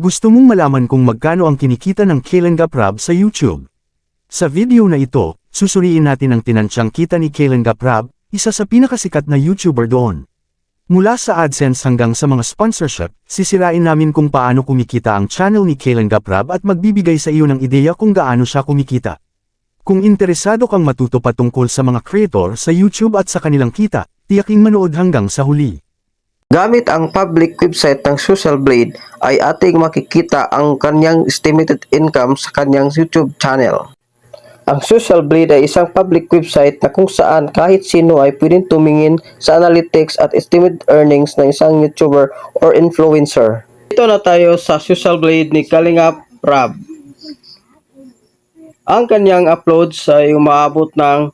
Gusto mong malaman kung magkano ang kinikita ng Kalen Gaprab sa YouTube? Sa video na ito, susuriin natin ang tinansyang kita ni Kalen Gaprab, isa sa pinakasikat na YouTuber doon. Mula sa AdSense hanggang sa mga sponsorship, sisirain namin kung paano kumikita ang channel ni Kalen Gaprab at magbibigay sa iyo ng ideya kung gaano siya kumikita. Kung interesado kang matuto patungkol sa mga creator sa YouTube at sa kanilang kita, tiyaking manood hanggang sa huli. Gamit ang public website ng Social Blade ay ating makikita ang kanyang estimated income sa kanyang YouTube channel. Ang Social Blade ay isang public website na kung saan kahit sino ay pwedeng tumingin sa analytics at estimated earnings ng isang YouTuber or influencer. Ito na tayo sa Social Blade ni Kalingap Rab. Ang kanyang uploads ay umaabot ng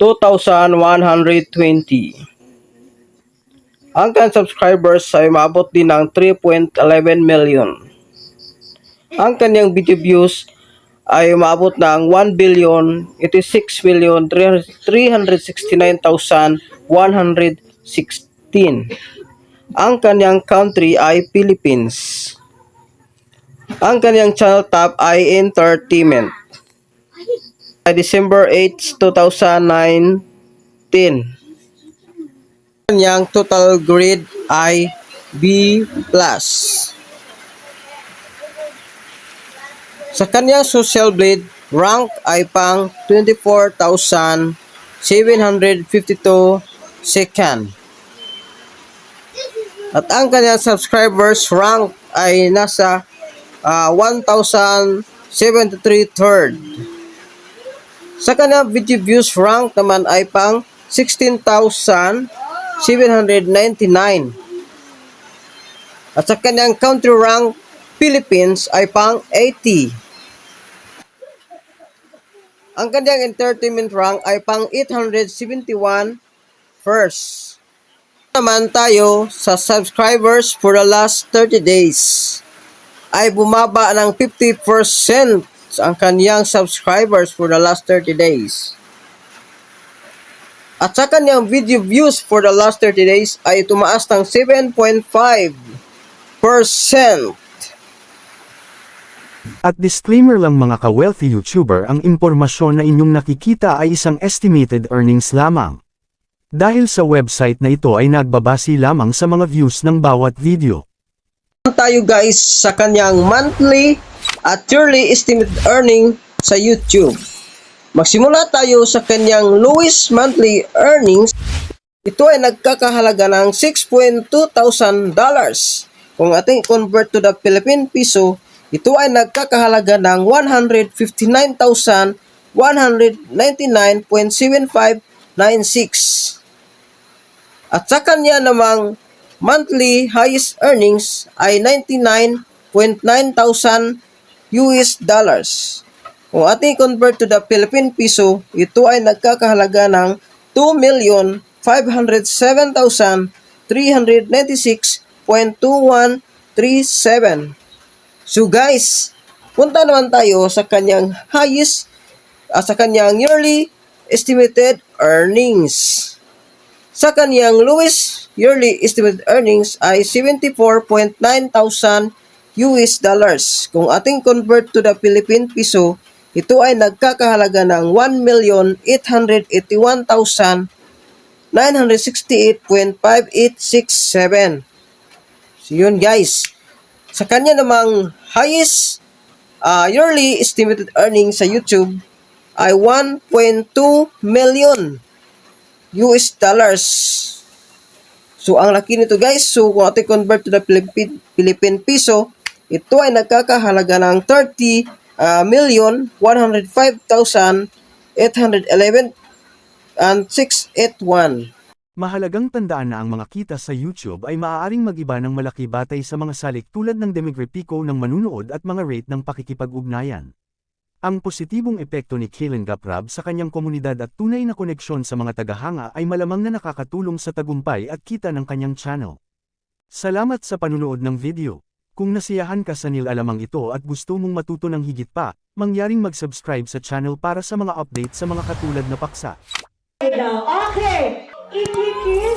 2,120. Ang kanyang subscribers ay maabot din ng 3.11 million. Ang kanyang video views ay maabot ng 1 billion 86 million 369,116. Ang kanyang country ay Philippines. Ang kanyang channel tab ay entertainment. December 8, 2019 kanyang total grade ay B+. Sa kanyang social blade, rank ay pang 24,752 second. At ang kanyang subscribers rank ay nasa ah, 1,073 third. Sa kanyang video views rank naman ay pang 16,799. At sa kanyang country rank, Philippines ay pang 80. Ang kanyang entertainment rank ay pang 871 first. Naman tayo sa subscribers for the last 30 days ay bumaba ng 50% ang kanyang subscribers for the last 30 days. At sa kanyang video views for the last 30 days ay tumaas ng 7.5%. At disclaimer lang mga ka-wealthy YouTuber ang impormasyon na inyong nakikita ay isang estimated earnings lamang. Dahil sa website na ito ay nagbabasi lamang sa mga views ng bawat video. tayo guys sa kanyang monthly at yearly estimated earning sa YouTube. Magsimula tayo sa kanyang lowest monthly earnings. Ito ay nagkakahalaga ng 6.2 thousand dollars. Kung ating convert to the Philippine peso, ito ay nagkakahalaga ng 159,199.7596. At sa kanya namang monthly highest earnings ay 99.9 thousand US dollars. Kung ating convert to the Philippine peso, ito ay nagkakahalaga ng 2,507,396.2137. So guys, punta naman tayo sa kanyang highest, ah, sa kanyang yearly estimated earnings. Sa kanyang lowest yearly estimated earnings ay 74.9 thousand US dollars. Kung ating convert to the Philippine peso, ito ay nagkakahalaga ng 1,881,968.5867. So yun guys. Sa kanya namang highest ah, yearly estimated earnings sa YouTube ay 1.2 million US dollars. So, ang laki nito guys, so kung ating convert to the Philippine, Philippine peso, ito ay nagkakahalaga ng 30 uh, million 105,811 and 681. Mahalagang tandaan na ang mga kita sa YouTube ay maaaring mag-iba ng malaki batay sa mga salik tulad ng demographico ng manunood at mga rate ng pakikipag-ugnayan. Ang positibong epekto ni Kalen Gaprab sa kanyang komunidad at tunay na koneksyon sa mga tagahanga ay malamang na nakakatulong sa tagumpay at kita ng kanyang channel. Salamat sa panunood ng video. Kung nasiyahan ka sa nilalamang ito at gusto mong matuto ng higit pa, mangyaring mag-subscribe sa channel para sa mga update sa mga katulad na paksa. Okay, ikikita